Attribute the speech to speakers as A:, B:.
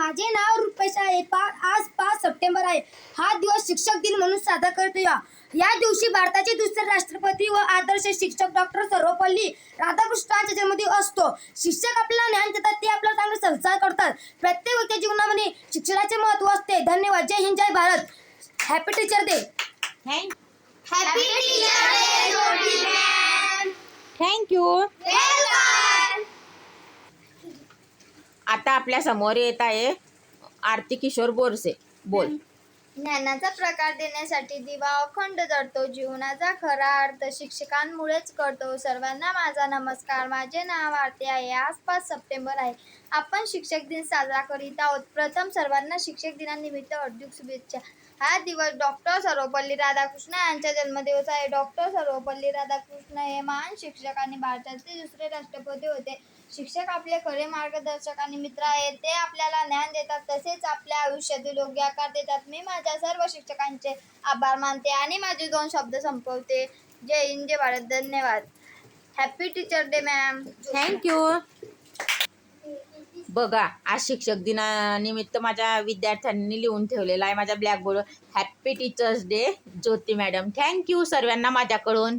A: माझे नाव रुपेश आहे. पा आज पाच सप्टेंबर आहे. हा दिवस शिक्षक दिन म्हणून साजरा करतो या या दिवशी भारताचे दुसरे राष्ट्रपती व आदर्श शिक्षक डॉक्टर सर्वपल्ली राधाकृष्णांचा जन्मदिन असतो. शिक्षक आपल्याला ज्ञान देतात ते आपल्याला चांगले संस्कार करतात. प्रत्येक व्यक्ती जीवनामध्ये शिक्षणाचे महत्त्व असते. धन्यवाद. जय हिंद जय Bharat. Happy teacher day
B: thank
A: happy teacher day
B: thank you आता आपल्यासमोर येत आहे आरती किशोर बोरसे. बोल.
C: ज्ञानाचा प्रकार देण्यासाठी दिवा अखंड जडतो जीवनाचा खरा अर्थ शिक्षकांमुळेच कळतो. सर्वांना माझा नमस्कार. माझे नाव आरती आहे. आज पाच सप्टेंबर आहे. आपण शिक्षक दिन साजरा करीत आहोत. प्रथम सर्वांना शिक्षक दिनानिमित्त हार्दिक शुभेच्छा. हा दिवस डॉक्टर सर्वपल्ली राधाकृष्ण यांचा जन्मदिवस आहे. डॉक्टर सर्वपल्ली राधाकृष्ण हे महान शिक्षक आणि भारताचे दुसरे राष्ट्रपती होते. शिक्षक आपले खरे मार्गदर्शक आणि मित्र आहेत. ते आपल्याला ज्ञान देतात. तसेच आपल्या आयुष्यातील योग्य आकार देतात. मी माझ्या सर्व शिक्षकांचे आभार मानते आणि माझे दोन शब्द संपवते. जय हिंद जय भारत. धन्यवाद. Happy teacher day ma'am
B: thank you बघा आज शिक्षक दिनानिमित्त माझ्या विद्यार्थ्यांनी लिहून ठेवलेला आहे माझ्या ब्लॅकबोर्डवर happy teachers day Jyoti madam. Thank you सर्वांना माझ्याकडून.